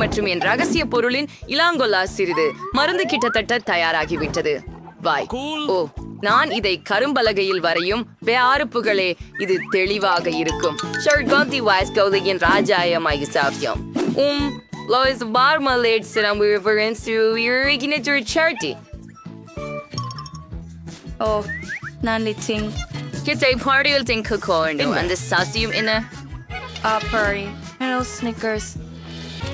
மற்றும் என் ரகசிய பொருளின் இலாங்கொல்லா சிறிது மருந்து கிட்டத்தட்ட தயாராகிவிட்டது. வாய். ஓ நான் இதை கரும்பலகையில் வரையும் வேறுப்புகளே இது தெளிவாக இருக்கும். ராஜாயமாகி உம் Lois serão referência charity. நான் லிச்சிங் ஹலோ ஸ்னிக்கர்ஸ்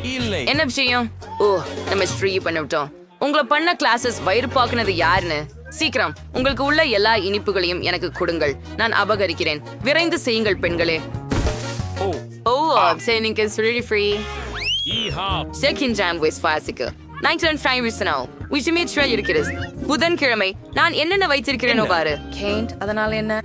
இல்லை. என்ன விஷயம்? ஓ நம்ம ஸ்ட்ரீ பண்ணிவிட்டோம் உங்களை பண்ண கிளாஸஸ் வயிறு பாக்குனது யாருன்னு? சீக்கிரம் உங்களுக்கு உள்ள எல்லா இனிப்புகளையும் எனக்கு கொடுங்கள். நான் அபகரிக்கிறேன். விரைந்து செய்யுங்கள் பெண்களே. ஓ. ஓ சரி நீங்க சுழி ஃப்ரீ ஈஹா செகண்ட் ஜாம் வேஸ் வாசிக்கு நைன்டி ஃபைவ் விசனோ விஷயமே இருக்கிறது புதன்கிழமை நான் என்னென்ன வைத்திருக்கிறேனோ பாரு கெயின்ட் அதனால என்ன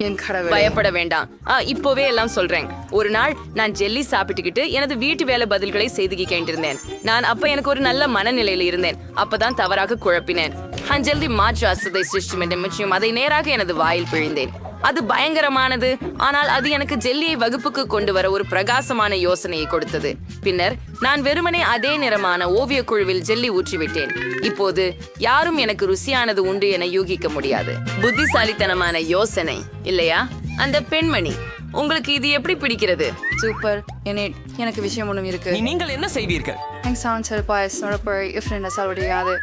என் பயப்பட வேண்டாம். ஆ, இப்போவே எல்லாம் சொல்றேன். ஒரு நாள் நான் ஜெல்லி சாப்பிட்டுக்கிட்டு எனது வீட்டு வேலை பதில்களை செய்து கேட்டிருந்தேன். நான் அப்ப எனக்கு ஒரு நல்ல மனநிலையில இருந்தேன். அப்பதான் தவறாக குழப்பினேன். நான் ஜெல்லி மாற்று அசதை சிருஷ்டி என்ற நிச்சயம் அதை நேராக எனது வாயில் பிழிந்தேன். அது பயங்கரமானது. ஆனால் அது எனக்கு ஜெல்லியை வகுப்புக்கு கொண்டு வர ஒரு பிரகாசமான யோசனையை கொடுத்தது. பின்னர் நான் வெறுமனே அதே நிறமான ஓவிய குழுவில் ஜெல்லி ஊற்றிவிட்டேன். இப்போது யாரும் எனக்கு ருசியானது உண்டு என யூகிக்க முடியாது. புத்திசாலித்தனமான யோசனை இல்லையா? அந்த பெண்மணி. உங்களுக்கு இது எப்படி பிடிக்கிறது? சூப்பர் என்னேட் எனக்கு விஷயம் ஒன்றும் இருக்கு. நீங்கள் என்ன செய்வீர்கள்? எங் சான் செல்பாயஸ் நுழப்பழி இஃப்ரெண்ட் சால்வடியாது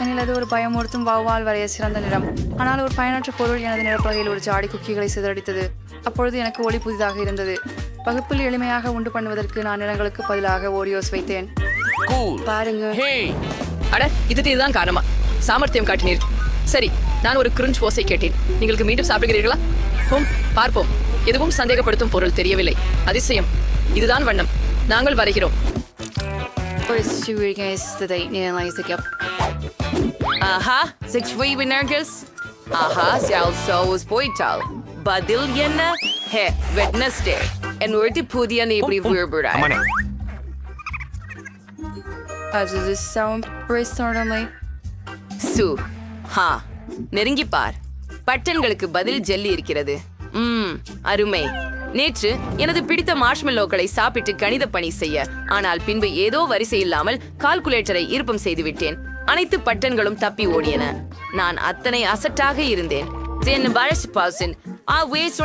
எனில் அது ஒரு பயமுறுத்தும் வௌவால் வரைய சிறந்த நிறம். ஆனால் ஒரு பயனற்ற பொருள் எனது நிறப்பலகையில் ஒரு ஜாடி குக்கிகளை சிதறடித்தது. அப்பொழுது எனக்கு ஒளி புதிதாக இருந்தது. வகுப்பில் எளிமையாக உண்டு பண்ணுவதற்கு நான் நிறங்களுக்கு பதிலாக ஓரியோஸ் வைத்தேன். கூல் பாருங்க. ஹே அட இது இதுதான் காரணமா? சாமர்த்தியம் காட்டினீர். சரி நான் ஒரு கிருஞ்ச் ஓசை கேட்டேன். நீங்களுக்கு மீண்டும் சாப்பிடுகிறீர்களா? ஹோம் பார்ப்போம். எதுவும் சந்தேகப்படுத்தும் பொருள் தெரியவில்லை. அதிசயம். இதுதான் வண்ணம். நாங்கள் வரைகிறோம். ஒரு ஆஹா சிக்ஸ் வி வினர்கஸ் ஆஹா சியால் சோஸ் போயிட்டால் பதில் என்ன ஹே வெட்னஸ்டே என் ஒருத்தி புதிய இப்படி விரும்புகிறாய் அம்மானே Also this sound? Brainstormingly. சு ஹா நெருங்கி பார் பட்டன்களுக்கு பதில் ஜெல்லி இருக்கிறது ம் அருமை. நேற்று எனது பிடித்த மார்ஷ்மெல்லோக்களை சாப்பிட்டு கணித பணி செய்ய ஆனால் பின்பு ஏதோ வரிசை இல்லாமல் கால்குலேட்டரை இருப்பம் செய்து விட்டேன் அனைத்து பட்டன்களும் தப்பி ஓடியன. நான் அத்தனை அசட்டாக இருந்தேன். என்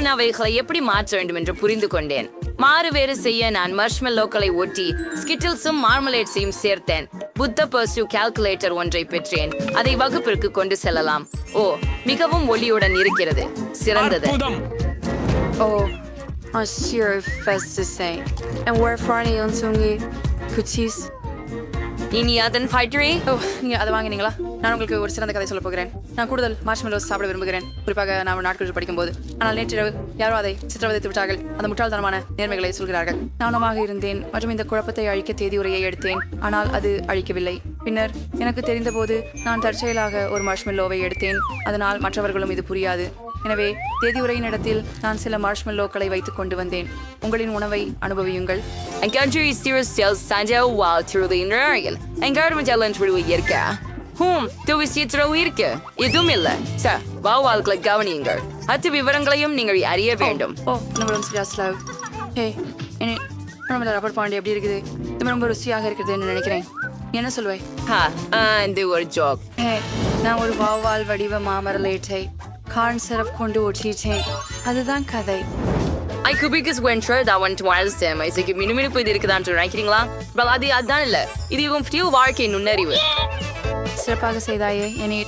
அவைகளை ஆ எப்படி மாற்ற வேண்டும் என்று புரிந்து கொண்டேன். மாறு வேறு செய்ய நான் மர்ஷ்மெல்லோக்களை ஒட்டி ஸ்கிட்டில்ஸும் மார்மலேட்ஸையும் சேர்த்தேன். புத்த பர்சு கால்குலேட்டர் ஒன்றை பெற்றேன். அதை வகுப்பிற்கு கொண்டு செல்லலாம். ஓ மிகவும் ஒளியுடன் இருக்கிறது. சிறந்தது. Oh, I'm sure fast to say. And where Franny on Sungi? Kuchis. இனி அதன் ஃபைட்ரி ஓ நீங்கள் அதை வாங்கினீங்களா? நான் உங்களுக்கு ஒரு சிறந்த கதை சொல்ல போகிறேன். நான் கூடுதல் மார்ஷ்மெல்லோஸ் சாப்பிட விரும்புகிறேன். குறிப்பாக நான் நாட்கள் படிக்கும்போது. ஆனால் நேற்றிரவு யாரோ அதை சித்திரவதைத்து விட்டார்கள் அந்த முட்டாள்தனமான நேர்மைகளை சொல்கிறார்கள். நானுமாக இருந்தேன். மற்றும் இந்த குழப்பத்தை அழிக்க தேதி உரையை எடுத்தேன். ஆனால் அது அழிக்கவில்லை. பின்னர் எனக்கு தெரிந்தபோது நான் தற்செயலாக ஒரு மார்ஷ்மெல்லோவை எடுத்தேன். அதனால் மற்றவர்களும் இது புரியாது. எனவே தேதி உரையின் இடத்தில் நான் சில மார்ஷ்மெல்லோக்களை வைத்துக் கொண்டு வந்தேன். உங்களின் உணவை அனுபவியுங்கள். Encounter Steers tells Sanja while through the inner Encounter Magellan through Yerka. ஹூம் துவிசித்திர இருக்கு இதுவும் இல்ல சார் வாவால்களை கவனியுங்கள் அத்து விவரங்களையும் நீங்கள் அறிய வேண்டும் ஓ நம்மளும் ஸ்லாவ் ஹே என்ன நம்மள ரப்பர் பாண்டி எப்படி இருக்குது இது ரொம்ப ருசியாக இருக்குதுன்னு நினைக்கிறேன் என்ன சொல்லுவை ஹா ஆ, இந்த ஒரு ஜோக் ஹே நான் ஒரு வாவால் வடிவ மாமர லேட்டை கார்ன் சிரப் கொண்டு ஒட்டிட்டேன் அதுதான் கதை ஐ குபிகஸ் வென்டர் தான் வந்து வாழ்த்தேன் இசைக்கு மினுமினுப்பு இது இருக்குதான்னு நினைக்கிறீங்களா பல அது அதான் இல்ல இது இவன் ஃபியூ வாழ்க்கை நுண்ணறிவு சிறப்பாக செய்தாயே என்னை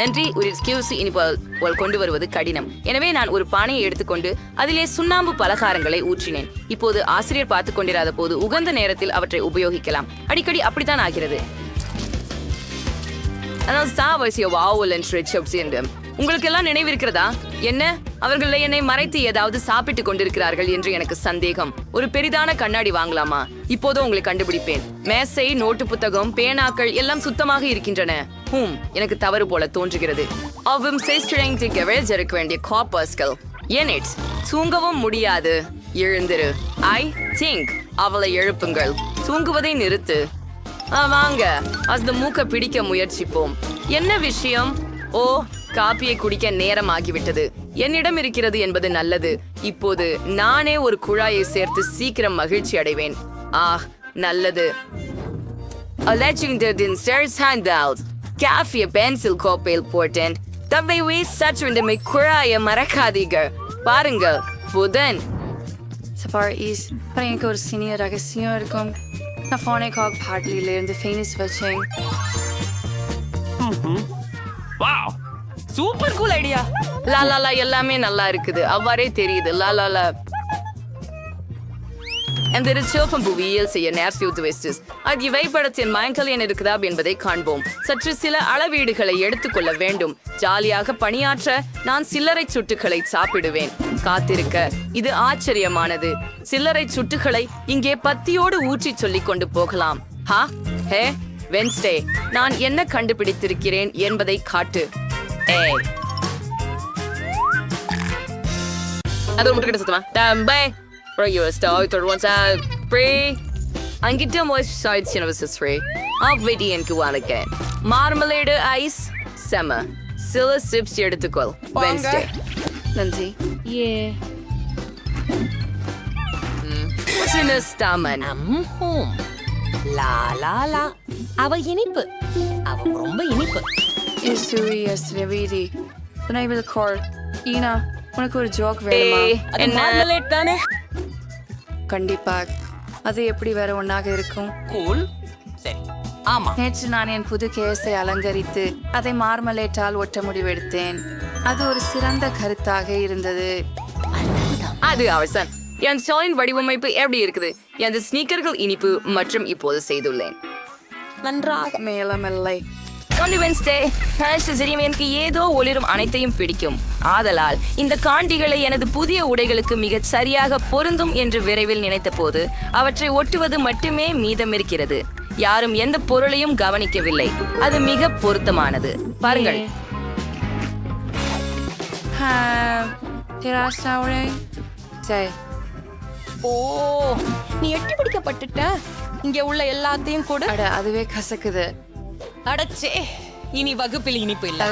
நன்றி ஒரு எக்ஸ்கியூஸ் இனிப்பால் போல் கொண்டு வருவது கடினம் எனவே நான் ஒரு பானையை எடுத்துக்கொண்டு அதிலே சுண்ணாம்பு பலகாரங்களை ஊற்றினேன் இப்போது ஆசிரியர் பார்த்து கொண்டிராத போது உகந்த நேரத்தில் அவற்றை உபயோகிக்கலாம். அடிக்கடி அப்படித்தான் ஆகிறது. ஆனால் சாவசிய வாவல் என்று ரிச்சப்ஸ் என்றும் உங்களுக்கு எல்லாம் நினைவிருக்கிறதா என்ன? அவர்கள் என்னை மறைத்து ஏதாவது சாப்பிட்டுக் கொண்டிருக்கிறார்கள் என்று எனக்கு சந்தேகம். ஒரு பெரிதான கண்ணாடி வாங்கலாமா? இப்போதும் உங்களை கண்டுபிடிப்பேன். மேசை நோட்டு புத்தகம் பேனாக்கள் எல்லாம் சுத்தமாக இருக்கின்றன. ஹூம் எனக்கு தவறு போல தோன்றுகிறது. அவும் இருக்க வேண்டிய காப்பர்ஸ்கள் ஏன் தூங்கவும் முடியாது. எழுந்திரு. ஐ திங்க் அவளை எழுப்புங்கள். தூங்குவதை நிறுத்து. ஆ, வாங்க. அந்த மூக்க பிடிக்க முயற்சிப்போம். என்ன விஷயம்? ஓ காப்பியை குடிக்க நேரம் ஆகிவிட்டது என்னிடம் இருக்கிறது என்பது நல்லது. இப்போது நானே ஒரு குழாயை சேர்த்து சீக்கிரம் மகிழ்ச்சி அடைவேன். ஆஹ் நல்லது. Alleging that in Sarah's handouts, காஃபிய பென்சில் கோப்பையில் போட்டேன் தவைவே சற்றுண்டமை குழாய மறக்காதீங்க பாருங்க புதன். சப்பார் ஈஸ் அப்புறம் எனக்கு ஒரு சினிய ரகசியம் இருக்கும். நான் ஃபோனை காக் பார்ட்லியில இருந்து ஃபேனிஸ் வச்சேன். வாவ் சூப்பர் கூல் ஐடியா லா லா லா எல்லாமே நல்லா இருக்குது. அவ்வாறே தெரியுது. லா லா லா அந்த சிவப்பம் புவியியல் செய்ய நேர்சி உத்வேஸ்டஸ் அது இவை படத்தின் மயங்கல் இருக்குதா என்பதை காண்போம். சற்று சில அளவீடுகளை எடுத்துக்கொள்ள வேண்டும். ஜாலியாக பணியாற்ற நான் சில்லறை சுட்டுகளை சாப்பிடுவேன். காத்திருக்க இது ஆச்சரியமானது. சில்லறை சுட்டுகளை இங்கே பத்தியோடு ஊற்றி சொல்லிக் கொண்டு போகலாம். ஹா ஹே வென்ஸ்டே நான் என்ன கண்டுபிடித்திருக்கிறேன் என்பதை காட்டு. ஏய். அது ஒரு முட்டுக்கிட்ட சத்தமா? தம்பே அப்புறம் யூ ஸ்டார் தொடர் ஒன் சார் ப்ரே அங்கிட்ட மோய்ஸ்சரைஸ் யூனிவர்சிஸ் ஃப்ரீ வெடி எனக்கு வாங்க மார்மலேடு ஐஸ் செம சில சிப்ஸ் எடுத்துக்கொள். வென்ஸ்டே நன்றி. சின்ன ஸ்டாமன் ஹோம் லா லா லா அவ இனிப்பு. அவ ரொம்ப இனிப்பு. இசுவி எஸ்டே வீதி துணைவில் கோர் ஈனா உனக்கு ஒரு ஜோக் வேணுமா என்ன? தானே? கண்டிப்பா. அது எப்படி வேற ஒண்ணாக இருக்கும்? கூல் சரி ஆமா. நேற்று நான் என் புது கேஸை அலங்கரித்து அதை மார்மலேட்டால் ஒட்ட முடிவெடுத்தேன். அது ஒரு சிறந்த கருத்தாக இருந்தது. அது அவசன் என் ஸ்டாலின் வடிவமைப்பு எப்படி இருக்குது? எனது ஸ்னீக்கர்கள் இனிப்பு மற்றும் இப்போது செய்துள்ளேன். நன்றாக. மேலமில்லை. ஒன்று வென்ஸ்டே எனக்கு ஏதோ ஒளிரும் அனைத்தையும் பிடிக்கும். ஆதலால் இந்த காண்டிகளை எனது புதிய உடைகளுக்கு மிகச் சரியாக பொருந்தும் என்று விரைவில் நினைத்தபோது அவற்றை ஒட்டுவது மட்டுமே மீதம் இருக்கிறது. யாரும் எந்த பொருளையும் கவனிக்கவில்லை. அது மிக பொருத்தமானது. பாருங்கள். சரி. ஓ நீ எட்டி பிடிக்கப்பட்டுட்ட. இங்க உள்ள எல்லாத்தையும் கூட. அதுவே கசக்குது. அடச்சே. இனி வகுப்பில் இனிப்பு இல்ல.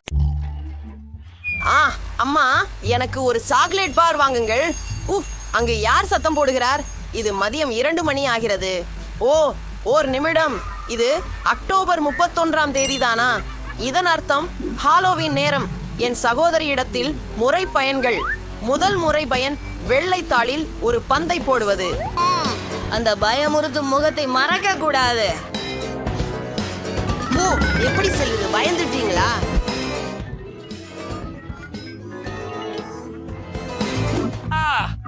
ஆ அம்மா எனக்கு ஒரு சாக்லேட் பார் வாங்குங்கள். உஃப் அங்கு யார் சத்தம் போடுகிறார்? இது மதியம் இரண்டு மணி ஆகிறது. ஓ ஓர் நிமிடம். இது அக்டோபர் முப்பத்தொன்றாம் தேதிதானா? இதன் அர்த்தம் ஹாலோவின் நேரம். என் சகோதரியிடத்தில் முறை பயன்கள். முதல் முறை பயன் வெள்ளைத்தாளில் ஒரு பந்தை போடுவது. அந்த பயமுறுத்தும் முகத்தை மறக்க கூடாது ஓ எப்படி செல்லுது பயந்துட்டீங்களா?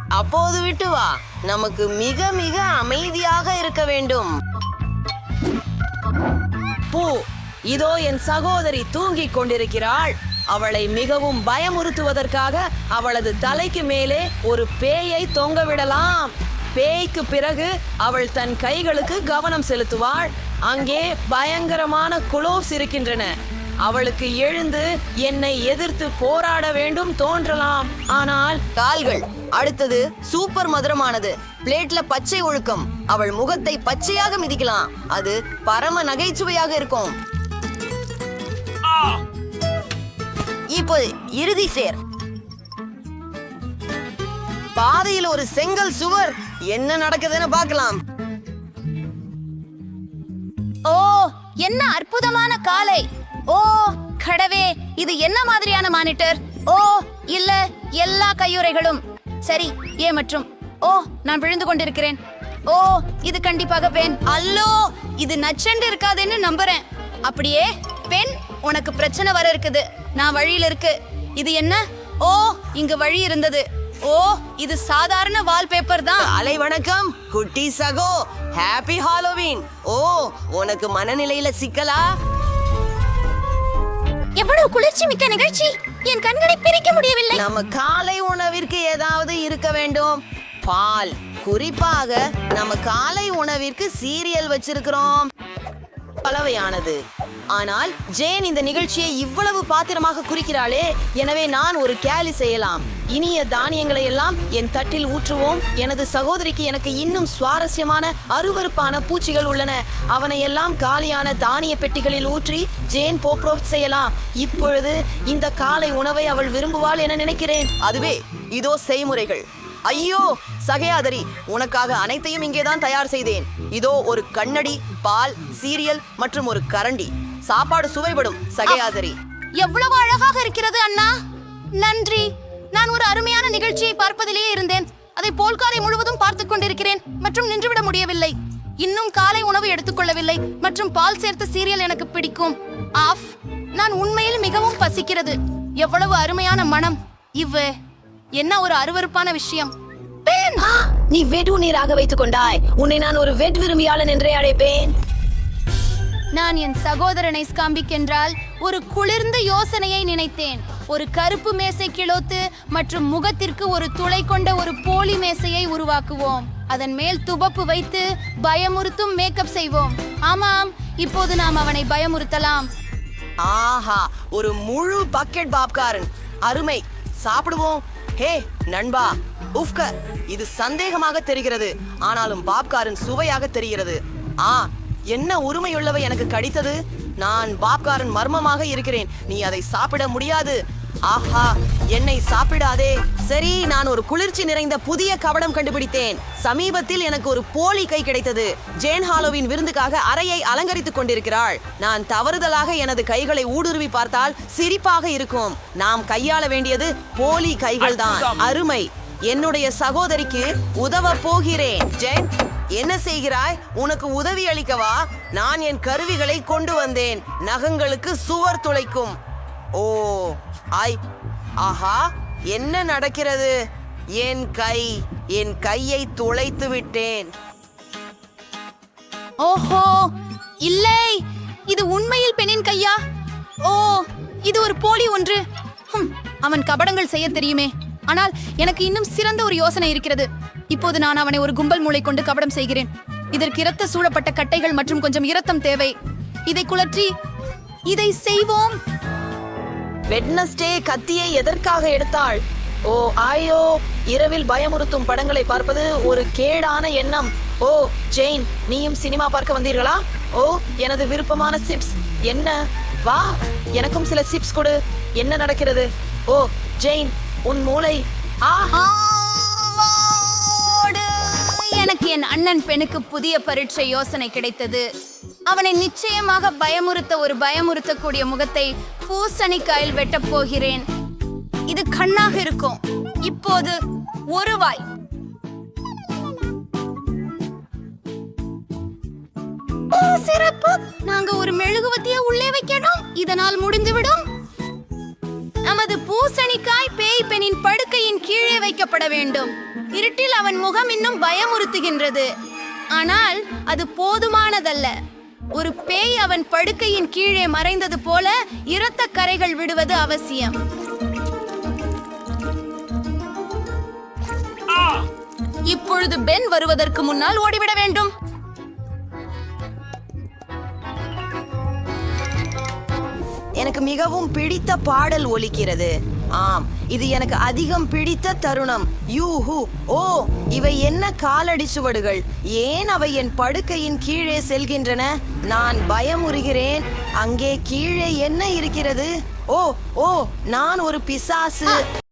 அப்போது விட்டு வா. நமக்கு மிக மிக அமைதியாக இருக்க வேண்டும். பூ. இதோ என் சகோதரி தூங்கிக் கொண்டிருக்கிறாள். அவளை மிகவும் பயமுறுத்துவதற்காக அவளது தலைக்கு மேலே ஒரு பேயை தொங்கவிடலாம் பேய்க்கு பிறகு அவள் தன் கைகளுக்கு கவனம் செலுத்துவாள். அங்கே பயங்கரமான குளோவ்ஸ் இருக்கின்றன. அவளுக்கு எழுந்து என்னை எதிர்த்து போராட வேண்டும் தோன்றலாம். ஆனால் கால்கள் அடுத்தது சூப்பர் மதுரமானது. பிளேட்ல பச்சை ஒழுக்கம். அவள் முகத்தை பச்சையாக மிதிக்கலாம். அது பரம நகைச்சுவையாக இருக்கும். இப்போ இறுதி சேர். பாதையில் ஒரு செங்கல் சுவர். என்ன நடக்குதுன்னு பார்க்கலாம். ஓ என்ன அற்புதமான காலை. ஓ கடவே இது என்ன மாதிரியான மானிட்டர்? ஓ இல்ல எல்லா கையுறைகளும். சரி ஏ மற்றும். ஓ நான் விழுந்து கொண்டிருக்கிறேன். ஓ இது கண்டிப்பாக பெண். அல்லோ இது நச்சண்டு இருக்காதுன்னு நம்புறேன். அப்படியே பெண் உனக்கு பிரச்சனை வர இருக்குது. நான் வழியில இருக்கு. இது என்ன? ஓ இங்கு வழி இருந்தது. ஓ இது சாதாரண வால்பேப்பர் தான். அலை வணக்கம் குட்டி சகோ ஹாப்பி ஹாலோவீன் ஓ உனக்கு மனநிலையில சிக்கலா? எவ்வளவு குளிர்ச்சி மிக்க நிகழ்ச்சி. என் கண்களை பிரிக்க முடியவில்லை. நம்ம காலை உணவிற்கு ஏதாவது இருக்க வேண்டும். பால். குறிப்பாக நம்ம காலை உணவிற்கு சீரியல் வச்சிருக்கிறோம். கலவையானது ஆனால் ஜேன் இந்த நிகழ்ச்சியை இவ்வளவு பாத்திரமாக குறிக்கிறாளே எனவே நான் ஒரு கேலி செய்யலாம். இனிய தானியங்களை எல்லாம் என் தட்டில் ஊற்றுவோம். எனது சகோதரிக்கு எனக்கு இன்னும் சுவாரஸ்யமான அருவருப்பான பூச்சிகள் உள்ளன. அவனை எல்லாம் காலியான தானிய பெட்டிகளில் ஊற்றி ஜேன் போப்ரோப் செய்யலாம். இப்பொழுது இந்த காலை உணவை அவள் விரும்புவாள் என நினைக்கிறேன். அதுவே இதோ செய்முறைகள். ஐயோ சகையாதரி உனக்காக அனைத்தையும் இங்கேதான் தயார் செய்தேன். இதோ ஒரு கண்ணடி பால் சீரியல் மற்றும் ஒரு கரண்டி. சாப்பாடு சுவைபடும் சகையாதரி எவ்வளவு அழகாக இருக்கிறது அண்ணா. நன்றி. நான் ஒரு அருமையான நிகழ்ச்சியை பார்ப்பதிலேயே இருந்தேன். அதை போல்காலை முழுவதும் பார்த்துக் கொண்டிருக்கிறேன் மற்றும் நின்றுவிட முடியவில்லை. இன்னும் காலை உணவு எடுத்துக்கொள்ளவில்லை மற்றும் பால் சேர்த்த சீரியல் எனக்கு பிடிக்கும். ஆஃப் நான் உண்மையில் மிகவும் பசிக்கிறது. எவ்வளவு அருமையான மனம். இவ்வு என்ன ஒரு அருவருப்பான விஷயம்? பேன்! நீ வெடு நீராக வைத்துக் கொண்டாய். உன்னை நான் ஒரு வெட் விரும்பியாளன் என்றே அழைப்பேன். நான் என் சகோதரனை ஸ்காம்பிக் என்றால் ஒரு குளிர்ந்த யோசனையை நினைத்தேன். ஒரு கருப்பு மேசை கிளோத்து மற்றும் முகத்திற்கு ஒரு துளை கொண்ட ஒரு போலி மேசையை உருவாக்குவோம். அதன் மேல் துபப்பு வைத்து பயமுறுத்தும் மேக்கப் செய்வோம். ஆமாம் இப்போது நாம் அவனை பயமுறுத்தலாம். ஆஹா ஒரு முழு பக்கெட் பாப்காரன். அருமை சாப்பிடுவோம். ஹே நண்பா உஃப்க இது சந்தேகமாக தெரிகிறது. ஆனாலும் பாப்காரன் சுவையாக தெரிகிறது. ஆ என்ன உரிமையுள்ளவை எனக்கு கடித்தது? நான் பாப்காரன் மர்மமாக இருக்கிறேன். நீ அதை சாப்பிட முடியாது. ஆஹா என்னை சாப்பிடாதே. சரி நான் ஒரு குளிர்ச்சி நிறைந்த புதிய கவடம் கண்டுபிடித்தேன். சமீபத்தில் எனக்கு ஒரு போலி கை கிடைத்தது. ஜேன் ஹாலோவின் விருந்துக்காக அறையை அலங்கரித்துக் கொண்டிருக்கிறாள். நான் தவறுதலாக எனது கைகளை ஊடுருவி பார்த்தால் சிரிப்பாக இருக்கும். நாம் கையாள வேண்டியது போலி கைகள் தான் அருமை. என்னுடைய சகோதரிக்கு உதவ போகிறேன். ஜென் என்ன செய்கிறாய்? உனக்கு உதவி அளிக்கவா? நான் என் கருவிகளை கொண்டு வந்தேன். நகங்களுக்கு சுவர் துளைக்கும். ஓ ஐ ஆஹா என்ன நடக்கிறது? என் கை என் கையை துளைத்து விட்டேன். ஓஹோ இல்லை இது உண்மையில் பெண்ணின் கையா? ஓ இது ஒரு போலி ஒன்று. ஹும், அவன் கபடங்கள் செய்ய தெரியுமே. ஆனால் எனக்கு இன்னும் சிறந்த ஒரு யோசனை இருக்கிறது. இப்போது நான் அவனை ஒரு கும்பல் மூளை கொண்டு கபடம் செய்கிறேன். இதற்கு இரத்த சூழப்பட்ட கட்டைகள் மற்றும் கொஞ்சம் இரத்தம் தேவை. இதை குளற்றி இதை செய்வோம். வெட்னஸ்டே கத்தியை எதற்காக எடுத்தாள்? ஓ ஆயோ இரவில் பயமுறுத்தும் படங்களை பார்ப்பது ஒரு கேடான எண்ணம். ஓ ஜெயின் நீயும் சினிமா பார்க்க வந்தீர்களா? ஓ எனது விருப்பமான சிப்ஸ். என்ன? வா எனக்கும் சில சிப்ஸ் கொடு. என்ன நடக்கிறது? ஓ ஜெயின் உன் மூளை. ஆஹா எனக்கு என் அண்ணன் பெண்ணுக்கு புதிய பரீட்சை யோசனை கிடைத்தது. அவனை நிச்சயமாக பயமுறுத்த ஒரு பயமுறுத்தக்கூடிய முகத்தை பூசணிக்காயில் வெட்டப் போகிறேன். இது கண்ணாக இருக்கும். இப்போது ஒரு வாய். சிறப்பு. நாங்க ஒரு மெழுகுவத்திய உள்ளே வைக்கணும். இதனால் முடிந்துவிடும். நமது பூசணிக்காய் பேய் பெண்ணின் படுக்கையின் கீழே வைக்கப்பட வேண்டும். இருட்டில் அவன் முகம் இன்னும் பயமுறுத்துகின்றது. ஆனால் அது போதுமானதல்ல. ஒரு பேய் அவன் படுக்கையின் கீழே மறைந்தது போல இரத்த கரைகள் விடுவது அவசியம். இப்பொழுது பென் வருவதற்கு முன்னால் ஓடிவிட வேண்டும். எனக்கு மிகவும் பிடித்த பாடல் ஒலிக்கிறது. ஆம் இது எனக்கு அதிகம் பிடித்த தருணம். யூஹு. ஓ இவை என்ன காலடி சுவடுகள்? ஏன் அவை என் படுக்கையின் கீழே செல்கின்றன? நான் பயமுறுகிறேன். அங்கே கீழே என்ன இருக்கிறது? ஓ ஓ நான் ஒரு பிசாசு.